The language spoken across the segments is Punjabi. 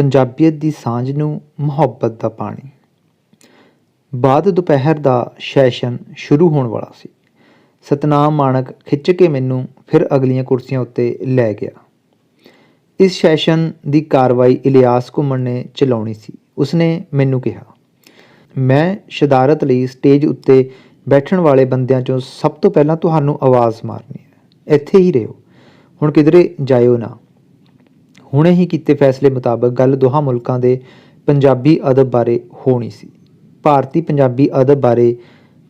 ਪੰਜਾਬੀਅਤ ਦੀ ਸਾਂਝ ਨੂੰ ਮੁਹੱਬਤ ਦਾ ਪਾਣੀ। ਬਾਅਦ ਦੁਪਹਿਰ ਦਾ ਸੈਸ਼ਨ ਸ਼ੁਰੂ ਹੋਣ ਵਾਲਾ ਸੀ। ਸਤਨਾਮ ਮਾਣਕ ਖਿੱਚ ਕੇ ਮੈਨੂੰ ਫਿਰ ਅਗਲੀਆਂ ਕੁਰਸੀਆਂ ਉੱਤੇ ਲੈ ਗਿਆ। ਇਸ ਸੈਸ਼ਨ ਦੀ ਕਾਰਵਾਈ ਇਲਿਆਸ ਘੁੰਮਣ ਨੇ ਚਲਾਉਣੀ ਸੀ। ਉਸਨੇ ਮੈਨੂੰ ਕਿਹਾ, ਮੈਂ ਸ਼ਦਾਰਤ ਲਈ ਸਟੇਜ ਉੱਤੇ ਬੈਠਣ ਵਾਲੇ ਬੰਦਿਆਂ ਚੋਂ ਸਭ ਤੋਂ ਪਹਿਲਾਂ ਤੁਹਾਨੂੰ ਆਵਾਜ਼ ਮਾਰਨੀ ਹੈ। ਇੱਥੇ ਹੀ ਰਹੋ। ਹੁਣ ਕਿਧਰੇ ਜਾਇਓ ਨਾ। ਹੁਣੇ ਹੀ ਕੀਤੇ ਫੈਸਲੇ ਮੁਤਾਬਕ ਗੱਲ ਦੋਹਾਂ ਮੁਲਕਾਂ ਦੇ ਪੰਜਾਬੀ ਅਦਬ ਬਾਰੇ ਹੋਣੀ ਸੀ। ਭਾਰਤੀ ਪੰਜਾਬੀ ਅਦਬ ਬਾਰੇ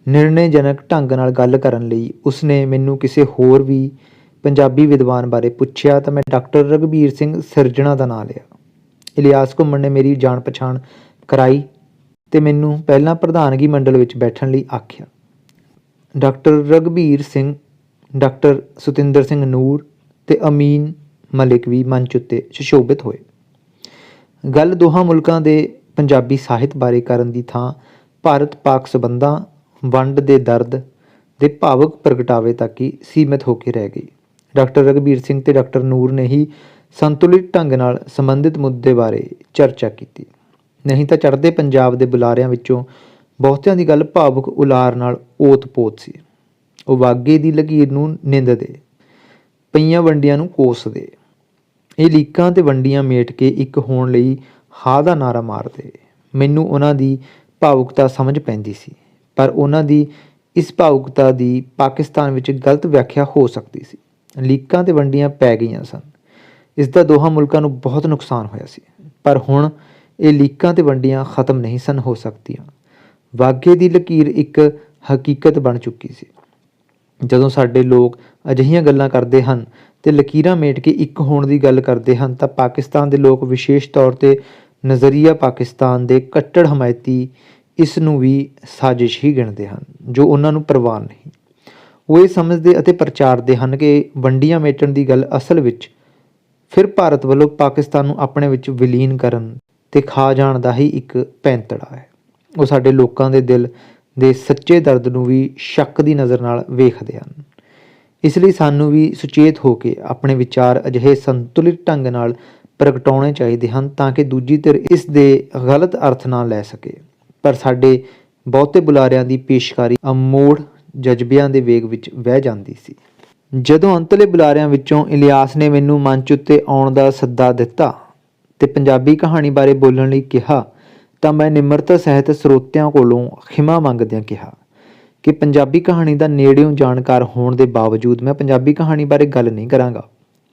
ਨਿਰਣੈਜਨਕ ਢੰਗ ਨਾਲ ਗੱਲ ਕਰਨ ਲਈ ਉਸਨੇ ਮੈਨੂੰ ਕਿਸੇ ਹੋਰ ਵੀ ਪੰਜਾਬੀ ਵਿਦਵਾਨ ਬਾਰੇ ਪੁੱਛਿਆ ਤਾਂ ਮੈਂ ਡਾਕਟਰ ਰਗਬੀਰ ਸਿੰਘ ਸਰਜਣਾ ਦਾ ਨਾਮ ਲਿਆ। ਇਲਿਆਸ ਘੁੰਮਣ ਨੇ ਮੇਰੀ ਜਾਣ ਪਛਾਣ ਕਰਾਈ ਤੇ ਮੈਨੂੰ ਪਹਿਲਾਂ ਪ੍ਰਧਾਨਗੀ ਮੰਡਲ ਵਿੱਚ ਬੈਠਣ ਲਈ ਆਖਿਆ। ਡਾਕਟਰ ਰਗਬੀਰ ਸਿੰਘ, ਡਾਕਟਰ ਸੁਤਿੰਦਰ ਸਿੰਘ ਨੂਰ ਤੇ ਅਮੀਨ ਮਲਿਕ ਵੀ ਮੰਚ ਉੱਤੇ ਸੁਸ਼ੋਭਿਤ ਹੋਏ। ਗੱਲ ਦੋਹਾਂ ਮੁਲਕਾਂ ਦੇ ਪੰਜਾਬੀ ਸਾਹਿਤ ਬਾਰੇ ਕਰਨ ਦੀ ਥਾਂ ਭਾਰਤ ਪਾਕ ਸਬੰਧਾਂ, ਵੰਡ ਦੇ ਦਰਦ ਦੇ ਭਾਵਕ ਪ੍ਰਗਟਾਵੇ ਤੱਕ ਹੀ ਸੀਮਿਤ ਹੋ ਕੇ ਰਹਿ ਗਈ। ਡਾਕਟਰ ਰਗਬੀਰ ਸਿੰਘ ਤੇ ਡਾਕਟਰ ਨੂਰ ਨੇ ਹੀ ਸੰਤੁਲਿਤ ਢੰਗ ਨਾਲ ਸੰਬੰਧਿਤ ਮੁੱਦੇ ਬਾਰੇ ਚਰਚਾ ਕੀਤੀ। ਨਹੀਂ ਤਾਂ ਚੜ੍ਹਦੇ ਪੰਜਾਬ ਦੇ ਬੁਲਾਰਿਆਂ ਵਿੱਚੋਂ ਬਹੁਤਿਆਂ ਦੀ ਗੱਲ ਭਾਵੁਕ ਉਲਾਰ ਨਾਲ ਓਤ-ਪੋਤ ਸੀ। ਉਹ ਵਾਗੇ ਦੀ ਲਕੀਰ ਨੂੰ ਨਿੰਦਦੇ, ਪਈਆਂ ਵੰਡੀਆਂ ਨੂੰ ਕੋਸਦੇ ਇਹ ਲੀਕਾਂ ਤੇ ਵੰਡੀਆਂ ਮੇਟ ਕੇ ਇੱਕ ਹੋਣ ਲਈ ਹਾਂ ਦਾ ਨਾਰਾ ਮਾਰਦੇ। ਮੈਨੂੰ ਉਹਨਾਂ ਦੀ ਭਾਵੁਕਤਾ ਸਮਝ ਪੈਂਦੀ ਸੀ, ਪਰ ਉਹਨਾਂ ਦੀ ਇਸ ਭਾਵੁਕਤਾ ਦੀ ਪਾਕਿਸਤਾਨ ਵਿੱਚ ਗਲਤ ਵਿਆਖਿਆ ਹੋ ਸਕਦੀ ਸੀ। ਲੀਕਾਂ ਤੇ ਵੰਡੀਆਂ ਪੈ ਗਈਆਂ ਸਨ। ਇਸ ਦਾ ਦੋਹਾਂ ਮੁਲਕਾਂ ਨੂੰ ਬਹੁਤ ਨੁਕਸਾਨ ਹੋਇਆ ਸੀ, ਪਰ ਹੁਣ ਇਹ ਲੀਕਾਂ ਤੇ ਵੰਡੀਆਂ ਖਤਮ ਨਹੀਂ ਸਨ, ਹੋ ਸਕਦੀਆਂ। ਵਾਗੇ ਦੀ ਲਕੀਰ ਇੱਕ ਹਕੀਕਤ ਬਣ ਚੁੱਕੀ ਸੀ। ਜਦੋਂ ਸਾਡੇ ਲੋਕ ਅਜਿਹੀਆਂ ਗੱਲਾਂ ਕਰਦੇ ਹਨ ਤੇ ਲਕੀਰਾਂ ਮੇਟ ਕੇ ਇੱਕ ਹੋਣ ਦੀ ਗੱਲ ਕਰਦੇ ਹਨ, ਤਾਂ ਪਾਕਿਸਤਾਨ ਦੇ ਲੋਕ ਵਿਸ਼ੇਸ਼ ਤੌਰ ਤੇ ਨਜ਼ਰੀਆ ਪਾਕਿਸਤਾਨ ਦੇ ਕੱਟੜ ਹਮਾਇਤੀ ਇਸ ਨੂੰ ਵੀ ਸਾਜ਼ਿਸ਼ ਹੀ ਗਿਣਦੇ ਹਨ, ਜੋ ਉਹਨਾਂ ਨੂੰ ਪ੍ਰਵਾਨ ਨਹੀਂ। ਉਹ ਇਹ ਸਮਝਦੇ ਅਤੇ ਪ੍ਰਚਾਰਦੇ ਹਨ ਕਿ ਵੰਡੀਆਂ ਮੇਟਣ ਦੀ ਗੱਲ ਅਸਲ ਵਿੱਚ ਫਿਰ ਭਾਰਤ ਵੱਲੋਂ ਪਾਕਿਸਤਾਨ ਨੂੰ ਆਪਣੇ ਵਿੱਚ ਵਿਲੀਨ ਕਰਨ ਤੇ ਖਾ ਜਾਣ ਦਾ ਹੀ ਇੱਕ ਪੈਂਤੜਾ ਹੈ। ਉਹ ਸਾਡੇ ਲੋਕਾਂ ਦੇ ਦਿਲ ਦੇ ਸੱਚੇ ਦਰਦ ਨੂੰ ਵੀ ਸ਼ੱਕ ਦੀ ਨਜ਼ਰ ਨਾਲ ਵੇਖਦੇ ਹਨ। ਇਸ ਲਈ ਸਾਨੂੰ ਵੀ ਸੁਚੇਤ ਹੋ ਕੇ ਆਪਣੇ ਵਿਚਾਰ ਅਜਿਹੇ ਸੰਤੁਲਿਤ ਢੰਗ ਨਾਲ ਪ੍ਰਗਟਾਉਣੇ ਚਾਹੀਦੇ ਹਨ ਤਾਂ ਕਿ ਦੂਜੀ ਧਿਰ ਇਸ ਦੇ ਗਲਤ ਅਰਥ ਨਾ ਲੈ ਸਕੇ। ਪਰ ਸਾਡੇ ਬਹੁਤੇ ਬੁਲਾਰਿਆਂ ਦੀ ਪੇਸ਼ਕਾਰੀ ਅਮੋੜ ਜਜ਼ਬਿਆਂ ਦੇ ਵੇਗ ਵਿੱਚ ਵਹਿ ਜਾਂਦੀ ਸੀ। ਜਦੋਂ ਅੰਤਲੇ ਬੁਲਾਰਿਆਂ ਵਿੱਚੋਂ ਇਲਿਆਸ ਨੇ ਮੈਨੂੰ ਮੰਚ ਉੱਤੇ ਆਉਣ ਦਾ ਸੱਦਾ ਦਿੱਤਾ ਤੇ ਪੰਜਾਬੀ ਕਹਾਣੀ ਬਾਰੇ ਬੋਲਣ ਲਈ ਕਿਹਾ ਤਾਂ ਮੈਂ ਨਿਮਰਤਾ ਸਹਿਤ ਸਰੋਤਿਆਂ ਕੋਲੋਂ ਖਿਮਾ ਮੰਗਦਿਆਂ ਕਿਹਾ ਕਿ ਪੰਜਾਬੀ ਕਹਾਣੀ ਦਾ ਨੇੜਿਓਂ ਜਾਣਕਾਰ ਹੋਣ ਦੇ ਬਾਵਜੂਦ ਮੈਂ ਪੰਜਾਬੀ ਕਹਾਣੀ ਬਾਰੇ ਗੱਲ ਨਹੀਂ ਕਰਾਂਗਾ।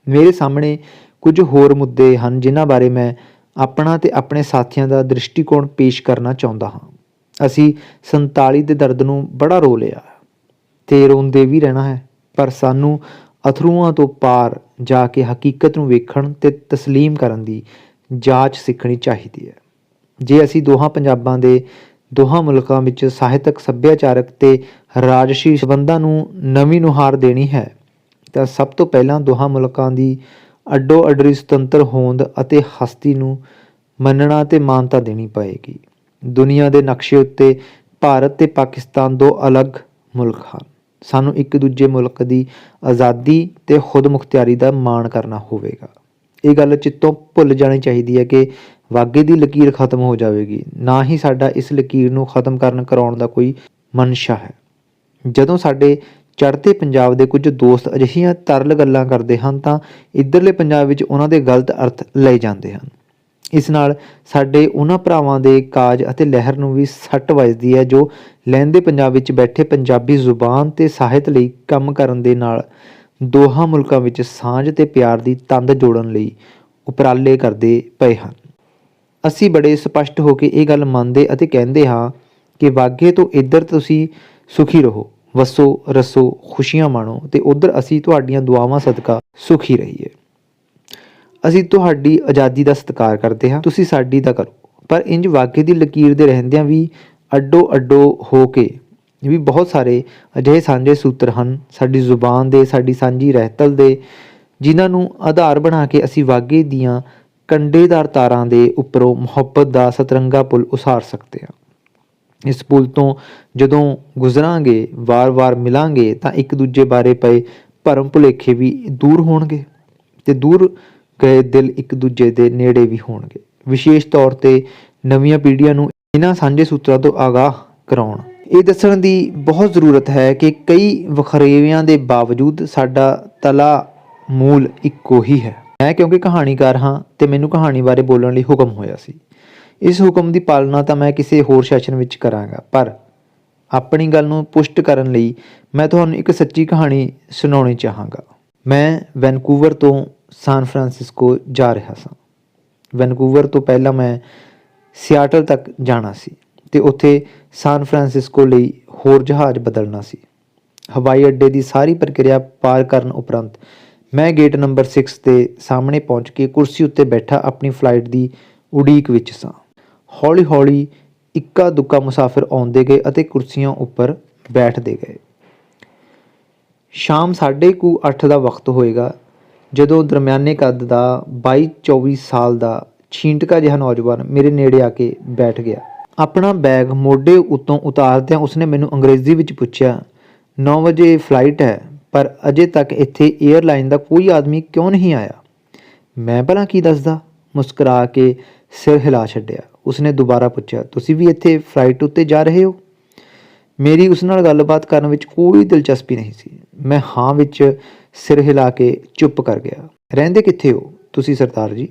ਮੇਰੇ ਸਾਹਮਣੇ ਕੁਝ ਹੋਰ ਮੁੱਦੇ ਹਨ ਜਿਨ੍ਹਾਂ ਬਾਰੇ ਮੈਂ ਆਪਣਾ ਤੇ ਆਪਣੇ ਸਾਥੀਆਂ ਦਾ ਦ੍ਰਿਸ਼ਟੀਕੋਣ ਪੇਸ਼ ਕਰਨਾ ਚਾਹੁੰਦਾ ਹਾਂ। ਅਸੀਂ 47 ਦੇ ਦਰਦ ਨੂੰ ਬੜਾ ਰੋ ਲਿਆ। ਤੇ ਰੋਂਦੇ ਵੀ ਰਹਿਣਾ ਹੈ, ਪਰ ਸਾਨੂੰ ਅਥਰੂਆਂ ਤੋਂ ਪਾਰ ਜਾ ਕੇ ਹਕੀਕਤ ਨੂੰ ਵੇਖਣ ਤੇ ਤਸਲੀਮ ਕਰਨ ਦੀ ਜਾਂਚ ਸਿੱਖਣੀ ਚਾਹੀਦੀ ਹੈ। ਜੇ ਅਸੀਂ ਦੋਹਾਂ ਪੰਜਾਬਾਂ ਦੇ ਦੋਹਾਂ ਮੁਲਕਾਂ ਵਿੱਚ ਸਾਹਿਤਕ ਸੱਭਿਆਚਾਰਕ ਤੇ ਰਾਜਸੀ ਸਬੰਧਾਂ ਨੂੰ ਨਵੀਂ ਨੁਹਾਰ ਦੇਣੀ ਹੈ, ਤਾਂ ਸਭ ਤੋਂ ਪਹਿਲਾਂ ਦੋਹਾਂ ਮੁਲਕਾਂ ਦੀ ਅੱਡੋ ਅੱਡਰੀ ਸੁਤੰਤਰ ਹੋਂਦ ਅਤੇ ਹਸਤੀ ਨੂੰ ਮੰਨਣਾ ਤੇ ਮਾਨਤਾ ਦੇਣੀ ਪਏਗੀ। ਦੁਨੀਆ ਦੇ ਨਕਸ਼ੇ ਉੱਤੇ ਭਾਰਤ ਤੇ ਪਾਕਿਸਤਾਨ ਦੋ ਅਲੱਗ ਮੁਲਕ ਹਨ। ਸਾਨੂੰ ਇੱਕ ਦੂਜੇ ਮੁਲਕ ਦੀ ਆਜ਼ਾਦੀ ਤੇ ਖੁਦਮੁਖਤਿਆਰੀ ਦਾ ਮਾਣ ਕਰਨਾ ਹੋਵੇਗਾ। ਇਹ ਗੱਲ ਚਿੱਤੋਂ ਭੁੱਲ ਜਾਣੀ ਚਾਹੀਦੀ ਹੈ ਕਿ ਵਾਗੇ ਦੀ ਲਕੀਰ ਖਤਮ ਹੋ ਜਾਵੇਗੀ। ਨਾ ਹੀ ਸਾਡਾ ਇਸ ਲਕੀਰ ਨੂੰ ਖਤਮ ਕਰਨ ਕਰਾਉਣ ਦਾ ਕੋਈ ਮਨਸ਼ਾ ਹੈ। ਜਦੋਂ ਸਾਡੇ ਚੜ੍ਹਦੇ ਪੰਜਾਬ ਦੇ ਕੁਝ ਦੋਸਤ ਅਜਿਹੀਆਂ ਤਰਲ ਗੱਲਾਂ ਕਰਦੇ ਹਨ ਤਾਂ ਇਧਰਲੇ ਪੰਜਾਬ ਵਿੱਚ ਉਹਨਾਂ ਦੇ ਗਲਤ ਅਰਥ ਲਏ ਜਾਂਦੇ ਹਨ। ਇਸ ਨਾਲ ਸਾਡੇ ਉਹਨਾਂ ਭਰਾਵਾਂ ਦੇ ਕਾਜ ਅਤੇ ਲਹਿਰ ਨੂੰ ਵੀ ਸੱਟ ਵੱਜਦੀ ਹੈ ਜੋ ਲਹਿੰਦੇ ਪੰਜਾਬ ਵਿੱਚ ਬੈਠੇ ਪੰਜਾਬੀ ਜ਼ੁਬਾਨ ਤੇ ਸਾਹਿਤ ਲਈ ਕੰਮ ਕਰਨ ਦੇ ਨਾਲ ਦੋਹਾਂ ਮੁਲਕਾਂ ਵਿੱਚ ਸਾਂਝ ਤੇ ਪਿਆਰ ਦੀ ਤੰਦ ਜੋੜਨ ਲਈ ਉਪਰਾਲੇ ਕਰਦੇ ਪਏ ਹਨ। ਅਸੀਂ ਬੜੇ ਸਪਸ਼ਟ ਹੋ ਕੇ ਇਹ ਗੱਲ ਮੰਨਦੇ ਅਤੇ ਕਹਿੰਦੇ ਹਾਂ ਕਿ ਵਾਗੇ ਤੋਂ ਇੱਧਰ ਤੁਸੀਂ ਸੁਖੀ ਰਹੋ, ਵਸੋ, ਰਸੋ, ਖੁਸ਼ੀਆਂ ਮਾਣੋ ਤੇ ਉਧਰ ਅਸੀਂ ਤੁਹਾਡੀਆਂ ਦੁਆਵਾਂ ਸਦਕਾ ਸੁਖੀ ਰਹੀਏ। ਅਸੀਂ ਤੁਹਾਡੀ ਆਜ਼ਾਦੀ ਦਾ ਸਤਿਕਾਰ ਕਰਦੇ ਹਾਂ, ਤੁਸੀਂ ਸਾਡੀ ਦਾ ਕਰੋ। ਪਰ ਇੰਜ ਵਾਗੇ ਦੀ ਲਕੀਰ ਦੇ ਰਹਿੰਦਿਆਂ ਵੀ ਅੱਡੋ ਅੱਡੋ ਹੋ ਕੇ ਵੀ ਬਹੁਤ ਸਾਰੇ ਅਜਿਹੇ ਸਾਂਝੇ ਸੂਤਰ ਹਨ, ਸਾਡੀ ਜ਼ੁਬਾਨ ਦੇ, ਸਾਡੀ ਸਾਂਝੀ ਰਹਿਤਲ ਦੇ, ਜਿਨ੍ਹਾਂ ਨੂੰ ਆਧਾਰ ਬਣਾ ਕੇ ਅਸੀਂ ਵਾਗੇ ਦੀਆਂ ਕੰਡੇਦਾਰ ਤਾਰਾਂ ਦੇ ਉੱਪਰੋਂ ਮੁਹੱਬਤ ਦਾ ਸਤਰੰਗਾ ਪੁਲ ਉਸਾਰ ਸਕਦੇ ਹਾਂ। ਇਸ ਪੁਲ ਤੋਂ ਜਦੋਂ ਗੁਜ਼ਰਾਂਗੇ, ਵਾਰ-ਵਾਰ ਮਿਲਾਂਗੇ, ਤਾਂ ਇੱਕ ਦੂਜੇ ਬਾਰੇ ਪਏ ਭਰਮ ਭੁਲੇਖੇ ਵੀ ਦੂਰ ਹੋਣਗੇ ਤੇ ਦੂਰ ਗਏ ਦਿਲ ਇੱਕ ਦੂਜੇ ਦੇ ਨੇੜੇ ਵੀ ਹੋਣਗੇ। ਵਿਸ਼ੇਸ਼ ਤੌਰ ਤੇ ਨਵੀਆਂ ਪੀੜ੍ਹੀਆਂ ਨੂੰ ਇਹਨਾਂ ਸਾਂਝੇ ਸੂਤਰਾਂ ਤੋਂ ਆਗਾਹ ਕਰਾਉਣ। ਇਹ ਦੱਸਣ ਦੀ ਬਹੁਤ ਜ਼ਰੂਰਤ ਹੈ ਕਿ ਕਈ ਵਖਰੇਵਿਆਂ ਦੇ ਬਾਵਜੂਦ ਸਾਡਾ ਤਲਾ ਮੂਲ ਇੱਕੋ ਹੀ ਹੈ। ਮੈਂ ਕਿਉਂਕਿ ਕਹਾਣੀਕਾਰ ਹਾਂ ਤੇ ਮੈਨੂੰ ਕਹਾਣੀ ਬਾਰੇ ਬੋਲਣ ਲਈ ਹੁਕਮ ਹੋਇਆ ਸੀ। ਇਸ ਹੁਕਮ ਦੀ ਪਾਲਣਾ ਤਾਂ ਮੈਂ ਕਿਸੇ ਹੋਰ ਸੈਸ਼ਨ ਵਿੱਚ ਕਰਾਂਗਾ, ਪਰ ਆਪਣੀ ਗੱਲ ਨੂੰ ਪੁਸ਼ਟ ਕਰਨ ਲਈ ਮੈਂ ਤੁਹਾਨੂੰ ਇੱਕ ਸੱਚੀ ਕਹਾਣੀ ਸੁਣਾਉਣੀ ਚਾਹਾਂਗਾ। ਮੈਂ ਵੈਨਕੂਵਰ ਤੋਂ ਸਾਨ ਫਰਾਂਸਿਸਕੋ ਜਾ ਰਿਹਾ ਸਾਂ। ਵੈਨਕੂਵਰ ਤੋਂ ਪਹਿਲਾਂ ਮੈਂ ਸਿਆਟਲ ਤੱਕ ਜਾਣਾ ਸੀ ਤੇ ਉੱਥੇ ਸਾਨ ਫਰਾਂਸਿਸਕੋ ਲਈ ਹੋਰ ਜਹਾਜ਼ ਬਦਲਣਾ ਸੀ। ਹਵਾਈ ਅੱਡੇ ਦੀ ਸਾਰੀ ਪ੍ਰਕਿਰਿਆ ਪਾਰ ਕਰਨ ਉਪਰੰਤ ਮੈਂ ਗੇਟ ਨੰਬਰ 6 ਦੇ ਸਾਹਮਣੇ ਪਹੁੰਚ ਕੇ ਕੁਰਸੀ ਉੱਤੇ ਬੈਠਾ ਆਪਣੀ ਫਲਾਈਟ ਦੀ ਉਡੀਕ ਵਿੱਚ ਸਾਂ। ਹੌਲੀ-ਹੌਲੀ ਇੱਕਾ ਦੁੱਕਾ ਮੁਸਾਫਿਰ ਆਉਂਦੇ ਗਏ ਅਤੇ ਕੁਰਸੀਆਂ ਉੱਪਰ ਬੈਠਦੇ ਗਏ। ਸ਼ਾਮ ਸਾਢੇ ਕੁ ਅੱਠ ਦਾ ਵਕਤ ਹੋਏਗਾ, ਜਦੋਂ ਦਰਮਿਆਨੇ ਕੱਦ ਦਾ 22-24 ਸਾਲ ਦਾ ਛੀਂਟਕਾ ਜਿਹਾ ਨੌਜਵਾਨ ਮੇਰੇ ਨੇੜੇ ਆ ਕੇ ਬੈਠ ਗਿਆ। ਆਪਣਾ ਬੈਗ ਮੋਢੇ ਉੱਤੋਂ ਉਤਾਰਦਿਆਂ ਉਸਨੇ ਮੈਨੂੰ ਅੰਗਰੇਜ਼ੀ ਵਿੱਚ ਪੁੱਛਿਆ 9 ਵਜੇ ਫਲਾਈਟ ਹੈ? ਪਰ ਅਜੇ ਤੱਕ ਇੱਥੇ 에ਅਰਲਾਈਨ ਦਾ ਕੋਈ ਆਦਮੀ ਕਿਉਂ ਨਹੀਂ ਆਇਆ? ਮੈਂ ਭਲਾ ਕੀ ਦੱਸਦਾ? ਮੁਸਕਰਾ ਕੇ ਸਿਰ ਹਿਲਾ ਛੱਡਿਆ। ਉਸਨੇ ਦੁਬਾਰਾ ਪੁੱਛਿਆ, ਤੁਸੀਂ ਵੀ ਇੱਥੇ ਫਲਾਈਟ ਉੱਤੇ ਜਾ ਰਹੇ ਹੋ? ਮੇਰੀ ਉਸ ਨਾਲ ਗੱਲਬਾਤ ਕਰਨ ਵਿੱਚ ਕੋਈ ਦਿਲਚਸਪੀ ਨਹੀਂ ਸੀ। ਮੈਂ ਹਾਂ ਵਿੱਚ ਸਿਰ ਹਿਲਾ ਕੇ ਚੁੱਪ ਕਰ ਗਿਆ। ਰਹਿੰਦੇ ਕਿੱਥੇ ਹੋ ਤੁਸੀਂ, ਸਰਦਾਰ ਜੀ?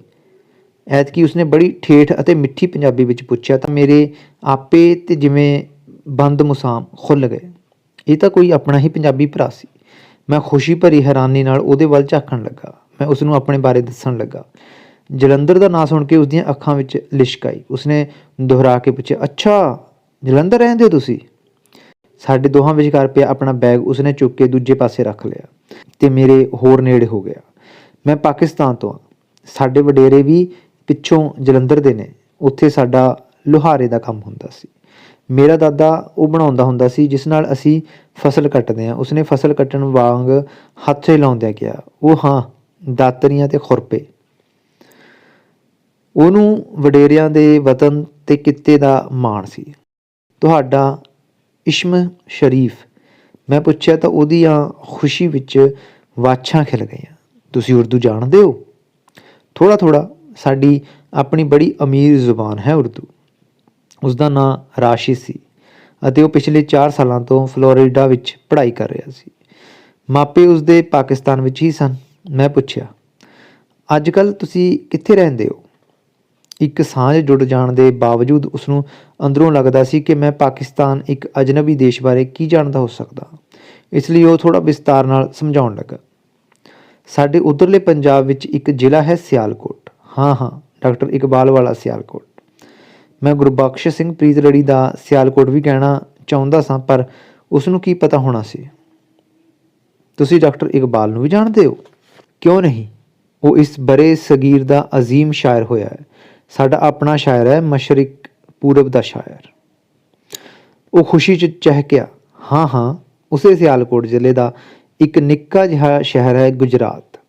ਐਤਕੀ ਉਸਨੇ ਬੜੀ ਠੇਠ ਅਤੇ ਮਿੱਠੀ ਪੰਜਾਬੀ ਵਿੱਚ ਪੁੱਛਿਆ, ਤਾਂ ਮੇਰੇ ਆਪੇ ਤੇ ਜਿਵੇਂ ਬੰਦ ਮੁਸਾਮ ਖੁੱਲ ਗਏ। ਇਹ ਤਾਂ ਕੋਈ ਆਪਣਾ ਹੀ ਪੰਜਾਬੀ ਭਰਾ ਸੀ। ਮੈਂ ਖੁਸ਼ੀ ਭਰੀ ਹੈਰਾਨੀ ਨਾਲ ਉਹਦੇ ਵੱਲ ਝਾਕਣ ਲੱਗਾ। ਮੈਂ ਉਸ ਨੂੰ ਆਪਣੇ ਬਾਰੇ ਦੱਸਣ ਲੱਗਾ। ਜਲੰਧਰ ਦਾ ਨਾਂ ਸੁਣ ਕੇ ਉਸ ਦੀਆਂ ਅੱਖਾਂ ਵਿੱਚ ਲਿਸ਼ਕ ਆਈ। ਉਸਨੇ ਦੁਹਰਾ ਕੇ ਪੁੱਛਿਆ, ਅੱਛਾ, ਜਲੰਧਰ ਰਹਿੰਦੇ ਹੋ ਤੁਸੀਂ? ਸਾਡੇ ਦੋਹਾਂ ਵਿਚਕਾਰ ਪਿਆ ਆਪਣਾ ਬੈਗ ਉਸਨੇ ਚੁੱਕ ਕੇ ਦੂਜੇ ਪਾਸੇ ਰੱਖ ਲਿਆ ਤੇ ਮੇਰੇ ਹੋਰ ਨੇੜੇ ਹੋ ਗਿਆ। ਮੈਂ ਪਾਕਿਸਤਾਨ ਤੋਂ ਹਾਂ। ਸਾਡੇ ਵਡੇਰੇ ਵੀ ਪਿੱਛੋਂ ਜਲੰਧਰ ਦੇ ਨੇ। ਉੱਥੇ ਸਾਡਾ ਲੁਹਾਰੇ ਦਾ ਕੰਮ ਹੁੰਦਾ ਸੀ। ਮੇਰਾ ਦਾਦਾ ਉਹ ਬਣਾਉਂਦਾ ਹੁੰਦਾ ਸੀ, ਜਿਸ ਨਾਲ ਅਸੀਂ ਫਸਲ ਕੱਟਦੇ ਹਾਂ। ਉਸਨੇ ਫਸਲ ਕੱਟਣ ਵਾਂਗ ਹੱਥ ਹਿਲਾਉਂਦਿਆਂ ਕਿਹਾ, ਉਹ ਹਾਂ, ਦਾਤਰੀਆਂ ਤੇ ਖੁਰਪੇ। ਉਹਨੂੰ ਵਡੇਰਿਆਂ ਦੇ ਵਤਨ ਤੇ ਕਿੱਤੇ ਦਾ ਮਾਣ ਸੀ। ਤੁਹਾਡਾ ਇਸ਼ਮ ਸ਼ਰੀਫ, ਮੈਂ ਪੁੱਛਿਆ ਤਾਂ ਉਹਦੀਆਂ ਖੁਸ਼ੀ ਵਿੱਚ ਵਾਛਾਂ ਖਿਲ ਗਈਆਂ। ਤੁਸੀਂ ਉਰਦੂ ਜਾਣਦੇ ਹੋ? ਥੋੜਾ ਥੋੜਾ ਸਾਡੀ ਆਪਣੀ ਬੜੀ ਅਮੀਰ ਜ਼ੁਬਾਨ ਹੈ ਉਰਦੂ। ਉਸ ਦਾ ਨਾਂ ਰਾਸ਼ਿਦ ਸੀ ਅਤੇ ਉਹ ਪਿਛਲੇ 4 ਸਾਲਾਂ ਤੋਂ ਫਲੋਰੀਡਾ ਵਿੱਚ ਪੜ੍ਹਾਈ ਕਰ ਰਿਹਾ ਸੀ। ਮਾਪੇ ਉਸ ਦੇ ਪਾਕਿਸਤਾਨ ਵਿੱਚ ਹੀ ਸਨ। ਮੈਂ ਪੁੱਛਿਆ ਅੱਜ ਕੱਲ ਤੁਸੀਂ ਕਿੱਥੇ ਰਹਿੰਦੇ ਹੋ? ਇੱਕ ਸਾਂਝ ਜੁੜ ਜਾਣ ਦੇ ਬਾਵਜੂਦ ਉਸ ਨੂੰ ਅੰਦਰੋਂ ਲੱਗਦਾ ਸੀ ਕਿ ਮੈਂ ਪਾਕਿਸਤਾਨ ਇੱਕ ਅਜਨਬੀ ਦੇਸ਼ ਬਾਰੇ ਕੀ ਜਾਣਦਾ ਹੋ ਸਕਦਾ। ਇਸ ਲਈ ਉਹ ਥੋੜਾ ਵਿਸਤਾਰ ਨਾਲ ਸਮਝਾਉਣ ਲੱਗਾ, ਸਾਡੇ ਉਧਰਲੇ ਪੰਜਾਬ ਵਿੱਚ ਇੱਕ ਜ਼ਿਲ੍ਹਾ ਹੈ ਸਿਆਲਕੋਟ। ਹਾਂ ਹਾਂ, ਡਾਕਟਰ ਇਕਬਾਲ ਵਾਲਾ ਸਿਆਲਕੋਟ। ਮੈਂ ਗੁਰਬਖਸ਼ ਸਿੰਘ ਪ੍ਰੀਤਲੜੀ ਦਾ ਸਿਆਲਕੋਟ ਵੀ ਕਹਿਣਾ ਚਾਹੁੰਦਾ ਸਾਂ, ਪਰ ਉਸ ਨੂੰ ਕੀ ਪਤਾ ਹੋਣਾ ਸੀ? ਤੁਸੀਂ ਡਾਕਟਰ ਇਕਬਾਲ ਨੂੰ ਵੀ ਜਾਣਦੇ ਹੋ? ਕਿਉਂ ਨਹੀਂ? ਉਹ ਇਸ ਬਰੇ ਸਗੀਰ ਦਾ ਅਜ਼ੀਮ ਸ਼ਾਇਰ ਹੋਇਆ ਹੈ। ਸਾਡਾ ਆਪਣਾ ਸ਼ਾਇਰ ਹੈ, ਮਸ਼ਰਕ ਪੂਰਬ ਦਾ ਸ਼ਾਇਰ। ਉਹ ਖੁਸ਼ੀ 'ਚ ਚਹਿਕਿਆ, ਹਾਂ ਹਾਂ, ਉਸੇ ਸਿਆਲਕੋਟ ਜ਼ਿਲ੍ਹੇ ਦਾ ਇੱਕ ਨਿੱਕਾ ਜਿਹਾ ਸ਼ਹਿਰ ਹੈ ਗੁਜਰਾਤ।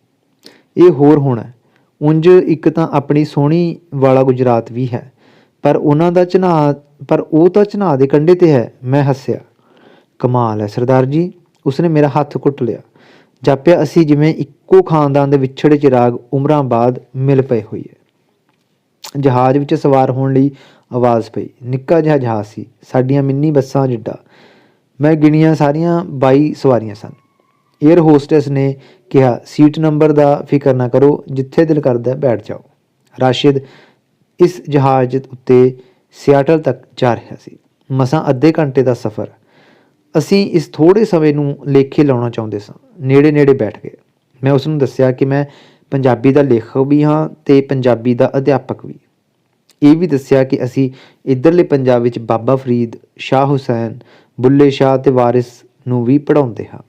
ਇਹ ਹੋਰ ਹੋਣਾ ਉਂਝ ਇੱਕ ਤਾਂ ਆਪਣੀ ਸੋਹਣੀ ਵਾਲਾ ਗੁਜਰਾਤ ਵੀ ਹੈ। ਪਰ ਉਹਨਾਂ ਦਾ ਚਨਾ ਪਰ ਉਹ ਤਾਂ ਚਨਾ ਦੇ ਕੰਢੇ ਤੇ ਹੈ, ਮੈਂ ਹੱਸਿਆ। ਕਮਾਲ ਹੈ ਸਰਦਾਰ ਜੀ, ਉਸਨੇ ਮੇਰਾ ਹੱਥ ਘੁੱਟ ਲਿਆ। ਜਾਪਿਆ ਅਸੀਂ ਜਿਵੇਂ ਇੱਕੋ ਖਾਨਦਾਨ ਦੇ ਵਿਛੜੇ ਚਿਰਾਗ ਉਮਰਾਂ ਬਾਅਦ ਮਿਲ ਪਏ ਹੋਈਏ। ਜਹਾਜ਼ ਵਿੱਚ ਸਵਾਰ ਹੋਣ ਲਈ ਆਵਾਜ਼ ਪਈ। ਨਿੱਕਾ ਜਿਹਾ ਜਹਾਜ਼ ਸੀ, ਸਾਡੀਆਂ ਮਿੰਨੀ ਬੱਸਾਂ ਜਿੱਡਾ। ਮੈਂ ਗਿਣੀਆਂ ਸਾਰੀਆਂ 22 ਸਵਾਰੀਆਂ ਸਨ। 에ਅਰ ਹੋਸਟੈਸ ਨੇ ਕਿਹਾ ਸੀਟ ਨੰਬਰ ਦਾ ਫਿਕਰ ਨਾ ਕਰੋ, ਜਿੱਥੇ ਦਿਲ ਕਰਦਾ ਬੈਠ ਜਾਓ। ਰਾਸ਼ਿਦ ਇਸ ਜਹਾਜ਼ ਉੱਤੇ ਸਿਆਟਲ ਤੱਕ ਜਾ ਰਿਹਾ ਸੀ। ਮਸਾਂ ਅੱਧੇ ਘੰਟੇ ਦਾ ਸਫ਼ਰ। ਅਸੀਂ ਇਸ ਥੋੜੇ ਸਮੇਂ ਨੂੰ ਲੇਖੇ ਲਾਉਣਾ ਚਾਹੁੰਦੇ ਸਾਂ। ਨੇੜੇ ਨੇੜੇ ਬੈਠ ਗਏ। ਮੈਂ ਉਸ ਨੂੰ ਦੱਸਿਆ ਕਿ ਮੈਂ ਪੰਜਾਬੀ ਦਾ ਲੇਖਕ ਵੀ ਹਾਂ ਤੇ ਪੰਜਾਬੀ ਦਾ ਅਧਿਆਪਕ ਵੀ। ਇਹ ਵੀ ਦੱਸਿਆ ਕਿ ਅਸੀਂ ਇਧਰਲੇ ਪੰਜਾਬ ਵਿੱਚ ਬਾਬਾ ਫਰੀਦ, ਸ਼ਾਹ ਹੁਸੈਨ, ਬੁੱਲੇ ਸ਼ਾਹ ਤੇ ਵਾਰਿਸ ਨੂੰ ਵੀ ਪੜਾਉਂਦੇ ਹਾਂ।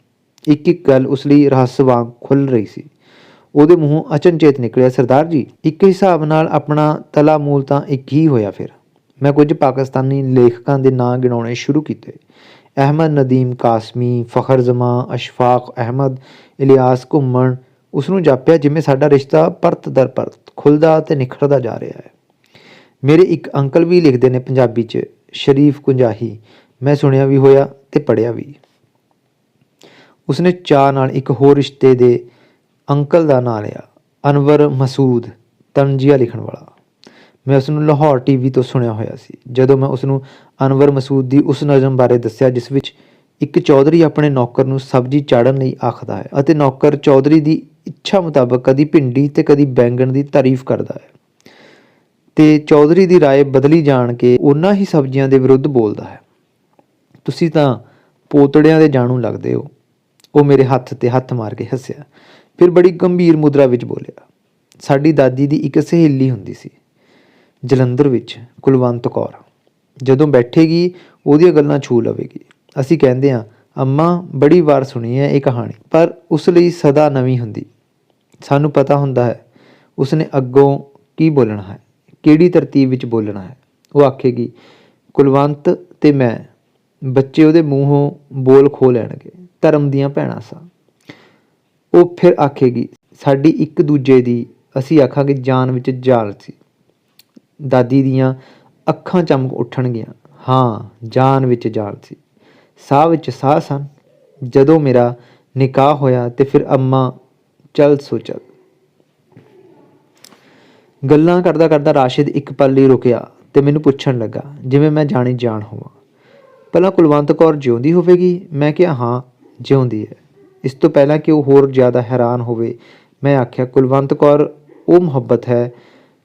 ਇੱਕ ਇੱਕ ਗੱਲ ਉਸ ਲਈ ਰਹੱਸ ਵਾਂਗ ਖੁੱਲ ਰਹੀ ਸੀ। ਉਹਦੇ ਮੂੰਹੋਂ ਅਚਨਚੇਤ ਨਿਕਲਿਆ, ਸਰਦਾਰ ਜੀ, ਇੱਕ ਹਿਸਾਬ ਨਾਲ ਆਪਣਾ ਤਲਾ ਮੂਲ ਤਾਂ ਇੱਕ ਹੀ ਹੋਇਆ ਫਿਰ। ਮੈਂ ਕੁਝ ਪਾਕਿਸਤਾਨੀ ਲੇਖਕਾਂ ਦੇ ਨਾਂ ਗਿਣਾਉਣੇ ਸ਼ੁਰੂ ਕੀਤੇ। ਅਹਿਮਦ ਨਦੀਮ ਕਾਸਮੀ, ਫਖਰ ਜ਼ਮਾਂ, ਅਸ਼ਫਾਕ ਅਹਿਮਦ, ਇਲਿਆਸ ਘੁੰਮਣ, ਉਸ ਨੂੰ ਜਾਪਿਆ ਜਿਵੇਂ ਸਾਡਾ ਰਿਸ਼ਤਾ ਪਰਤ ਦਰ ਪਰਤ, ਖੁੱਲਦਾ ਤੇ ਨਿਖਰਦਾ ਜਾ ਰਿਹਾ ਹੈ। ਮੇਰੇ ਇੱਕ ਅੰਕਲ ਵੀ ਲਿਖਦੇ ਨੇ ਪੰਜਾਬੀ 'ਚ, ਸ਼ਰੀਫ ਕੁੰਜਾਹੀ, ਮੈਂ ਸੁਣਿਆ ਵੀ ਹੋਇਆ ਤੇ ਪੜਿਆ ਵੀ। ਉਸਨੇ ਚਾਹ ਨਾਲ ਇੱਕ ਹੋਰ ਰਿਸ਼ਤੇ ਦੇ ਅੰਕਲ ਦਾ ਨਾਂ ਲਿਆ ਅਨਵਰ ਮਸੂਦ ਤਨਜੀਆ ਲਿਖਣ ਵਾਲਾ ਮੈਂ ਉਸ ਨੂੰ ਲਾਹੌਰ ਟੀਵੀ ਤੋਂ ਸੁਣਿਆ ਹੋਇਆ ਸੀ ਜਦੋਂ ਮੈਂ ਉਸ ਨੂੰ ਅਨਵਰ ਮਸੂਦ ਦੀ ਉਸ ਨਜ਼ਮ ਬਾਰੇ ਦੱਸਿਆ ਜਿਸ ਵਿੱਚ ਇੱਕ ਚੌਧਰੀ ਆਪਣੇ ਨੌਕਰ ਨੂੰ ਸਬਜ਼ੀ ਚਾੜਨ ਲਈ ਆਖਦਾ ਹੈ ਅਤੇ ਨੌਕਰ ਚੌਧਰੀ ਦੀ ਇੱਛਾ ਮੁਤਾਬਕ ਕਦੀ ਭਿੰਡੀ ਤੇ ਕਦੀ ਬੈਂਗਣ ਦੀ ਤਾਰੀਫ ਕਰਦਾ ਹੈ ਤੇ ਚੌਧਰੀ ਦੀ رائے ਬਦਲੀ ਜਾਣ ਕੇ ਉਹਨਾਂ ਹੀ ਸਬਜ਼ੀਆਂ ਦੇ ਵਿਰੁੱਧ ਬੋਲਦਾ ਹੈ ਤੁਸੀਂ ਤਾਂ ਪੋਤੜਿਆਂ ਦੇ ਜਾਣੂ ਲੱਗਦੇ ਹੋ ਉਹ ਮੇਰੇ ਹੱਥ ਤੇ ਹੱਥ ਮਾਰ ਕੇ ਹੱਸਿਆ। ਫਿਰ ਬੜੀ ਗੰਭੀਰ ਮੁਦਰਾ ਵਿੱਚ ਬੋਲਿਆ, ਸਾਡੀ ਦਾਦੀ ਦੀ ਇੱਕ ਸਹੇਲੀ ਹੁੰਦੀ ਸੀ, ਜਲੰਧਰ ਵਿੱਚ, ਕੁਲਵੰਤ ਕੌਰ। ਜਦੋਂ ਬੈਠੇਗੀ, ਉਹਦੀਆਂ ਗੱਲਾਂ ਛੂ ਲਵੇਗੀ। ਅਸੀਂ ਕਹਿੰਦੇ ਹਾਂ, ਅੰਮਾ, ਬੜੀ ਵਾਰ ਸੁਣੀ ਹੈ ਇਹ ਕਹਾਣੀ, ਪਰ ਉਸ ਲਈ ਸਦਾ ਨਵੀਂ ਹੁੰਦੀ। ਸਾਨੂੰ ਪਤਾ ਹੁੰਦਾ ਹੈ, ਉਸਨੇ ਅੱਗੋਂ ਕੀ ਬੋਲਣਾ ਹੈ, ਕਿਹੜੀ ਤਰਤੀਬ ਵਿੱਚ ਬੋਲਣਾ ਹੈ। ਉਹ ਆਖੇਗੀ, ਕੁਲਵੰਤ ਤੇ ਮੈਂ, ਬੱਚੇ ਉਹਦੇ ਮੂੰਹੋਂ ਬੋਲ ਖੋ ਲੈਣਗੇ। ਧਰਮ ਦੀਆਂ ਭੈਣਾਂ ਸਾਂ। ਉਹ ਫਿਰ ਆਖੇਗੀ, ਸਾਡੀ ਇੱਕ ਦੂਜੇ ਦੀ ਅਸੀਂ ਆਖਾਂਗੇ ਜਾਨ ਵਿੱਚ ਜਾਲ ਸੀ। ਦਾਦੀ ਦੀਆਂ ਅੱਖਾਂ ਚਮਕ ਉੱਠਣਗੀਆਂ। ਹਾਂ, ਜਾਨ ਵਿੱਚ ਜਾਲ ਸੀ। ਸਾਹ ਵਿੱਚ ਸਾਹ ਸਨ। ਜਦੋਂ ਮੇਰਾ ਨਿਕਾਹ ਹੋਇਆ ਤੇ ਫਿਰ ਅੰਮਾ, ਚੱਲ ਸੋ ਚਲ। ਗੱਲਾਂ ਕਰਦਾ ਕਰਦਾ ਰਾਸ਼ਿਦ ਇੱਕ ਪਲ ਲਈ ਰੁਕਿਆ ਤੇ ਮੈਨੂੰ ਪੁੱਛਣ ਲੱਗਾ, ਜਿਵੇਂ ਮੈਂ ਜਾਣੀ ਜਾਣ ਹੋਵਾਂ। ਪਹਿਲਾਂ ਕੁਲਵੰਤ ਕੌਰ ਜਿਉਂਦੀ ਹੋਵੇਗੀ? ਮੈਂ ਕਿਹਾ, ਹਾਂ। ਜਿਉਂਦੀ ਹੈ। ਇਸ ਤੋਂ ਪਹਿਲਾਂ ਕਿ ਉਹ ਹੋਰ ਜ਼ਿਆਦਾ ਹੈਰਾਨ ਹੋਵੇ, ਮੈਂ ਆਖਿਆ, ਕੁਲਵੰਤ ਕੌਰ, ਉਹ ਮੁਹੱਬਤ ਹੈ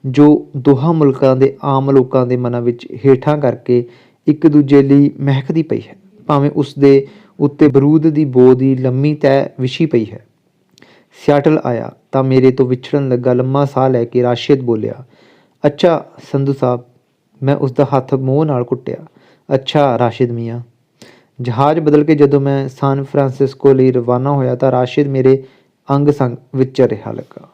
ਜੋ ਦੋਹਾਂ ਮੁਲਕਾਂ ਦੇ ਆਮ ਲੋਕਾਂ ਦੇ ਮਨਾਂ ਵਿੱਚ ਹੇਠਾਂ ਕਰਕੇ ਇੱਕ ਦੂਜੇ ਲਈ ਮਹਿਕਦੀ ਪਈ ਹੈ। ਭਾਵੇਂ ਉਸ ਦੇ ਉੱਤੇ ਬਰੂਦ ਦੀ ਬੋ ਦੀ ਲੰਮੀ ਤੈ ਵਿਛੀ ਪਈ ਹੈ। ਸਿਆਟਲ ਆਇਆ ਤਾਂ ਮੇਰੇ ਤੋਂ ਵਿਛੜਨ ਲੱਗਾ ਲੰਮਾ ਸਾਹ ਲੈ ਕੇ ਰਾਸ਼ਿਦ ਬੋਲਿਆ, ਅੱਛਾ ਸੰਧੂ ਸਾਹਿਬ, ਮੈਂ ਉਸ ਦਾ ਹੱਥ ਮੋਹ ਨਾਲ ਕੁੱਟਿਆ। ਅੱਛਾ ਰਾਸ਼ਿਦ ਮੀਆਂ ਜਹਾਜ਼ ਬਦਲ ਕੇ ਜਦੋਂ ਮੈਂ ਸਾਨ ਫਰਾਂਸਿਸਕੋ ਲਈ ਰਵਾਨਾ ਹੋਇਆ ਤਾਂ ਰਾਸ਼ਿਦ ਮੇਰੇ ਅੰਗ ਸੰਗ ਵਿਚਰ ਰਿਹਾ ਲੱਗਾ।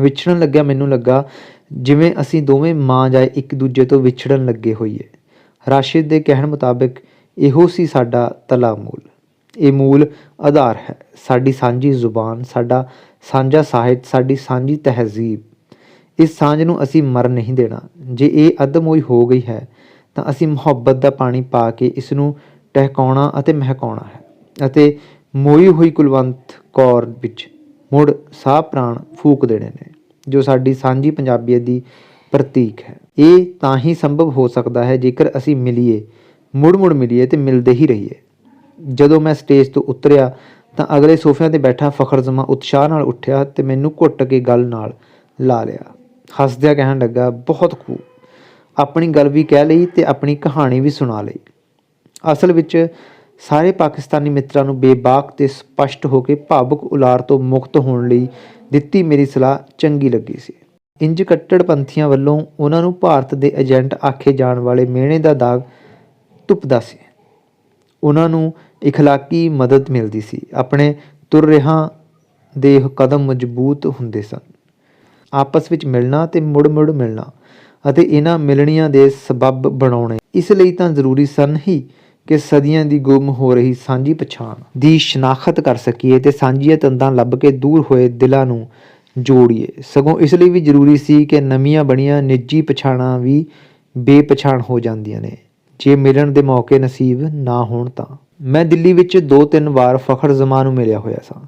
ਵਿਛੜਨ ਲੱਗਿਆ, ਮੈਨੂੰ ਲੱਗਾ ਜਿਵੇਂ ਅਸੀਂ ਦੋਵੇਂ ਮਾਂ ਜਾਏ ਇੱਕ ਦੂਜੇ ਤੋਂ ਵਿਛੜਨ ਲੱਗੇ ਹੋਈਏ। ਰਾਸ਼ਿਦ ਦੇ ਕਹਿਣ ਮੁਤਾਬਕ ਇਹੋ ਸੀ ਸਾਡਾ ਤਲਾ ਮੂਲ। ਇਹ ਮੂਲ ਆਧਾਰ ਹੈ। ਸਾਡੀ ਸਾਂਝੀ ਜ਼ੁਬਾਨ, ਸਾਡਾ ਸਾਂਝਾ ਸਾਹਿਤ, ਸਾਡੀ ਸਾਂਝੀ ਤਹਿਜ਼ੀਬ। ਇਸ ਸਾਂਝ ਨੂੰ ਅਸੀਂ ਮਰ ਨਹੀਂ ਦੇਣਾ। ਜੇ ਇਹ ਅਦਮੋਈ ਹੋ ਗਈ ਹੈ ਤਾਂ ਅਸੀਂ ਮੁਹੱਬਤ ਦਾ ਪਾਣੀ ਪਾ ਕੇ ਇਸ ਨੂੰ ਟਹਿਕਾਉਣਾ ਅਤੇ ਮਹਿਕਾਉਣਾ ਹੈ ਅਤੇ ਮੋਈ ਹੋਈ ਕੁਲਵੰਤ ਕੌਰ ਵਿੱਚ ਮੁੜ ਸਾਹ ਪ੍ਰਾਣ ਫੂਕ ਦੇਣੇ ਨੇ, ਜੋ ਸਾਡੀ ਸਾਂਝੀ ਪੰਜਾਬੀਅਤ ਦੀ ਪ੍ਰਤੀਕ ਹੈ। ਇਹ ਤਾਂ ਹੀ ਸੰਭਵ ਹੋ ਸਕਦਾ ਹੈ ਜੇਕਰ ਅਸੀਂ ਮਿਲੀਏ, ਮੁੜ-ਮੁੜ ਮਿਲੀਏ ਤੇ ਮਿਲਦੇ ਹੀ ਰਹੀਏ। ਜਦੋਂ ਮੈਂ ਸਟੇਜ ਤੋਂ ਉਤਰਿਆ ਤਾਂ ਅਗਲੇ ਸੋਫਿਆਂ ਤੇ ਬੈਠਾ ਫਖਰ ਜ਼ਮਾ ਉਤਸ਼ਾਹ ਨਾਲ ਉੱਠਿਆ ਤੇ ਮੈਨੂੰ ਘੁੱਟ ਕੇ ਗੱਲ ਨਾਲ ਲਾ ਲਿਆ। ਹੱਸਦਿਆਂ ਕਹਿਣ ਲੱਗਾ, ਬਹੁਤ ਖੂਬ। ਆਪਣੀ ਗੱਲ ਵੀ ਕਹਿ ਲਈ ਤੇ ਆਪਣੀ ਕਹਾਣੀ ਵੀ ਸੁਣਾ ਲਈ। ਅਸਲ ਵਿੱਚ ਸਾਰੇ ਪਾਕਿਸਤਾਨੀ ਮਿੱਤਰਾਂ ਨੂੰ ਬੇਬਾਕ ਤੇ ਸਪਸ਼ਟ ਹੋ ਕੇ ਭਾਵੁਕ ਉਲਾਰ ਤੋਂ ਮੁਕਤ ਹੋਣ ਲਈ ਦਿੱਤੀ ਮੇਰੀ ਸਲਾਹ ਚੰਗੀ ਲੱਗੀ ਸੀ। ਇੰਜ ਕੱਟੜਪੰਥੀਆਂ ਵੱਲੋਂ ਉਹਨਾਂ ਨੂੰ ਭਾਰਤ ਦੇ ਏਜੰਟ ਆਖੇ ਜਾਣ ਵਾਲੇ ਮਿਹਣੇ ਦਾ ਦਾਗ ਧੁੱਪਦਾ ਸੀ। ਉਹਨਾਂ ਨੂੰ ਇਖਲਾਕੀ ਮਦਦ ਮਿਲਦੀ ਸੀ। ਆਪਣੇ ਤੁਰ ਰਿਹਾ ਦੇ ਕਦਮ ਮਜ਼ਬੂਤ ਹੁੰਦੇ ਸਨ। ਆਪਸ ਵਿੱਚ ਮਿਲਣਾ ਤੇ ਮੁੜ-ਮੁੜ ਮਿਲਣਾ। ਅਤੇ ਇਹਨਾਂ ਮਿਲਣੀਆਂ ਦੇ ਸਬਬ ਬਣਾਉਣੇ। ਇਸ ਲਈ ਤਾਂ ਜ਼ਰੂਰੀ ਸਨ ਹੀ ਕਿ ਸਦੀਆਂ ਦੀ ਗੁੰਮ ਹੋ ਰਹੀ ਸਾਂਝੀ ਪਛਾਣ ਦੀ ਸ਼ਨਾਖਤ ਕਰ ਸਕੀਏ ਤੇ ਸਾਂਝੀਆਂ ਤੰਦਾਂ ਲੱਭ ਕੇ ਦੂਰ ਹੋਏ ਦਿਲਾਂ ਨੂੰ ਜੋੜੀਏ। ਸਗੋਂ ਇਸ ਲਈ ਵੀ ਜ਼ਰੂਰੀ ਸੀ ਕਿ ਨਵੀਆਂ ਬਣੀਆਂ ਨਿੱਜੀ ਪਛਾਣਾਂ ਵੀ ਬੇਪਛਾਣ ਹੋ ਜਾਂਦੀਆਂ ਨੇ। ਜੇ ਮਿਲਣ ਦੇ ਮੌਕੇ ਨਸੀਬ ਨਾ ਹੋਣ ਤਾਂ। ਮੈਂ ਦਿੱਲੀ ਵਿੱਚ ਦੋ ਤਿੰਨ ਵਾਰ ਫਖਰ ਜ਼ਮਾਨ ਨੂੰ ਮਿਲਿਆ ਹੋਇਆ ਸਾਂ,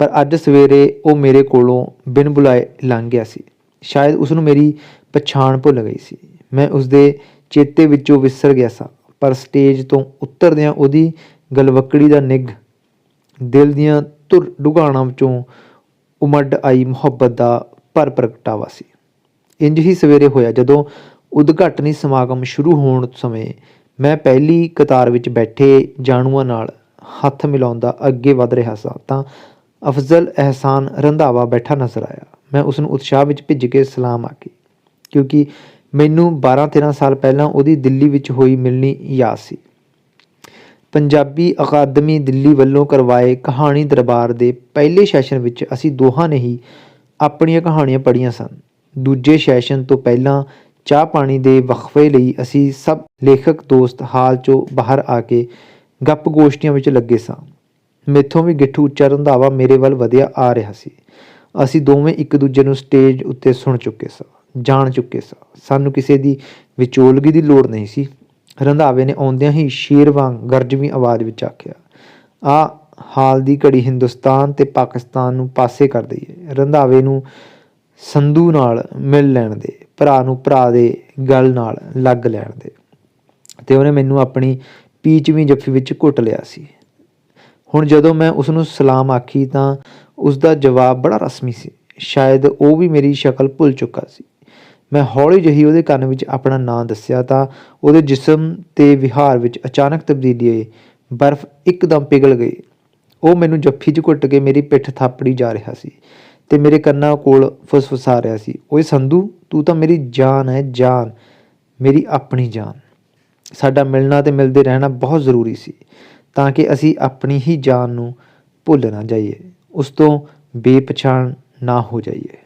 ਪਰ ਅੱਜ ਸਵੇਰੇ ਉਹ ਮੇਰੇ ਕੋਲੋਂ ਬਿਨ ਬੁਲਾਏ ਲੰਘ ਗਿਆ ਸੀ। ਸ਼ਾਇਦ ਉਸ ਨੂੰ ਮੇਰੀ ਪਛਾਣ ਭੁੱਲ ਗਈ ਸੀ। ਮੈਂ ਉਸ ਦੇ ਚੇਤੇ ਵਿੱਚੋਂ ਵਿਸਰ ਗਿਆ ਸਾਂ, ਪਰ ਸਟੇਜ ਤੋਂ ਉਤਰਦਿਆਂ ਉਹਦੀ ਗਲਵਕੜੀ ਦਾ ਨਿੱਘ ਦਿਲ ਦੀਆਂ ਧੁਰ ਡੁਗਾਣਾਂ ਵਿੱਚੋਂ ਉਮੜ ਆਈ ਮੁਹੱਬਤ ਦਾ ਭਰ ਪ੍ਰਗਟਾਵਾ ਸੀ। ਇੰਜ ਹੀ ਸਵੇਰੇ ਹੋਇਆ, ਜਦੋਂ ਉਦਘਾਟਨੀ ਸਮਾਗਮ ਸ਼ੁਰੂ ਹੋਣ ਸਮੇਂ ਮੈਂ ਪਹਿਲੀ ਕਤਾਰ ਵਿੱਚ ਬੈਠੇ ਜਾਣੂਆਂ ਨਾਲ ਹੱਥ ਮਿਲਾਉਂਦਾ ਅੱਗੇ ਵਧ ਰਿਹਾ ਸਾਂ, ਤਾਂ ਅਫਜ਼ਲ ਅਹਿਸਾਨ ਰੰਧਾਵਾ ਬੈਠਾ ਨਜ਼ਰ ਆਇਆ। ਮੈਂ ਉਸ ਨੂੰ ਉਤਸ਼ਾਹ ਵਿੱਚ ਭਿੱਜ ਕੇ ਸਲਾਮ ਆਖੀ, ਕਿਉਂਕਿ ਮੈਨੂੰ 12-13 ਸਾਲ ਪਹਿਲਾਂ ਉਹਦੀ ਦਿੱਲੀ ਵਿੱਚ ਹੋਈ ਮਿਲਣੀ ਯਾਦ ਸੀ। ਪੰਜਾਬੀ ਅਕਾਦਮੀ ਦਿੱਲੀ ਵੱਲੋਂ ਕਰਵਾਏ ਕਹਾਣੀ ਦਰਬਾਰ ਦੇ ਪਹਿਲੇ ਸੈਸ਼ਨ ਵਿੱਚ ਅਸੀਂ ਦੋਹਾਂ ਨੇ ਹੀ ਆਪਣੀਆਂ ਕਹਾਣੀਆਂ ਪੜ੍ਹੀਆਂ ਸਨ। ਦੂਜੇ ਸੈਸ਼ਨ ਤੋਂ ਪਹਿਲਾਂ ਚਾਹ ਪਾਣੀ ਦੇ ਵਕਫੇ ਲਈ ਅਸੀਂ ਸਭ ਲੇਖਕ ਦੋਸਤ ਹਾਲ ਚੋਂ ਬਾਹਰ ਆ ਕੇ ਗੱਪ ਗੋਸ਼ਟੀਆਂ ਵਿੱਚ ਲੱਗੇ ਸਾਂ। ਮੇਥੋਂ ਵੀ ਗਿੱਠੂ ਉੱਚਾ ਰੰਧਾਵਾ ਮੇਰੇ ਵੱਲ ਵਧਿਆ ਆ ਰਿਹਾ ਸੀ। ਅਸੀਂ ਦੋਵੇਂ ਇੱਕ ਦੂਜੇ ਨੂੰ ਸਟੇਜ ਉੱਤੇ ਸੁਣ ਚੁੱਕੇ ਸਾਂ, ਜਾਣ ਚੁੱਕੇ ਸਾਂ। ਸਾਨੂੰ ਕਿਸੇ ਦੀ ਵਿਚੋਲਗੀ ਦੀ ਲੋੜ ਨਹੀਂ ਸੀ। ਰੰਧਾਵੇ ਨੇ ਆਉਂਦਿਆਂ ਹੀ ਸ਼ੇਰ ਵਾਂਗ ਗਰਜਵੀਂ ਆਵਾਜ਼ ਵਿੱਚ ਆਖਿਆ, ਆ ਹਾਲ ਦੀ ਘੜੀ ਹਿੰਦੁਸਤਾਨ ਤੇ ਪਾਕਿਸਤਾਨ ਨੂੰ ਪਾਸੇ ਕਰ ਦਈਏ। ਰੰਧਾਵੇ ਨੂੰ ਸੰਧੂ ਨਾਲ ਮਿਲ ਲੈਣ ਦੇ, ਭਰਾ ਨੂੰ ਭਰਾ ਦੇ ਗਲ ਨਾਲ ਲੱਗ ਲੈਣ ਦੇ। ਤੇ ਉਹਨੇ ਮੈਨੂੰ ਆਪਣੀ ਪੀਚਵੀਂ ਜੱਫੀ ਵਿੱਚ ਘੁੱਟ ਲਿਆ ਸੀ। ਹੁਣ ਜਦੋਂ ਮੈਂ ਉਸ ਨੂੰ ਸਲਾਮ ਆਖੀ ਤਾਂ ਉਸ ਦਾ ਜਵਾਬ ਬੜਾ ਰਸਮੀ ਸੀ। ਸ਼ਾਇਦ ਉਹ ਵੀ ਮੇਰੀ ਸ਼ਕਲ ਭੁੱਲ ਚੁੱਕਾ ਸੀ। ਮੈਂ ਹੌਲੀ ਜਿਹੀ ਉਹਦੇ ਕੰਨ ਵਿੱਚ ਆਪਣਾ ਨਾਂ ਦੱਸਿਆ ਤਾਂ ਉਹਦੇ ਜਿਸਮ ਤੇ ਵਿਹਾਰ ਵਿੱਚ ਅਚਾਨਕ ਤਬਦੀਲੀ ਆਈ। ਬਰਫ਼ ਇੱਕਦਮ ਪਿਘਲ ਗਈ। ਉਹ ਮੈਨੂੰ ਜੱਫੀ 'ਚ ਘੁੱਟ ਕੇ ਮੇਰੀ ਪਿੱਠ ਥਾਪੜੀ ਜਾ ਰਿਹਾ ਸੀ ਤੇ ਮੇਰੇ ਕੰਨਾਂ ਕੋਲ ਫੁਸਫੁਸਾ ਰਿਹਾ ਸੀ। ਓਏ ਸੰਧੂ, ਤੂੰ ਤਾਂ ਮੇਰੀ ਜਾਨ ਹੈ, ਜਾਨ। ਮੇਰੀ ਆਪਣੀ ਜਾਨ। ਸਾਡਾ ਮਿਲਣਾ ਤੇ ਮਿਲਦੇ ਰਹਿਣਾ ਬਹੁਤ ਜ਼ਰੂਰੀ ਸੀ ਤਾਂ ਕਿ ਅਸੀਂ ਆਪਣੀ ਹੀ ਜਾਨ ਨੂੰ ਭੁੱਲ ਨਾ ਜਾਈਏ। ਉਸ ਤੋਂ ਬੇਪਛਾਣ ਨਾ ਹੋ ਜਾਈਏ।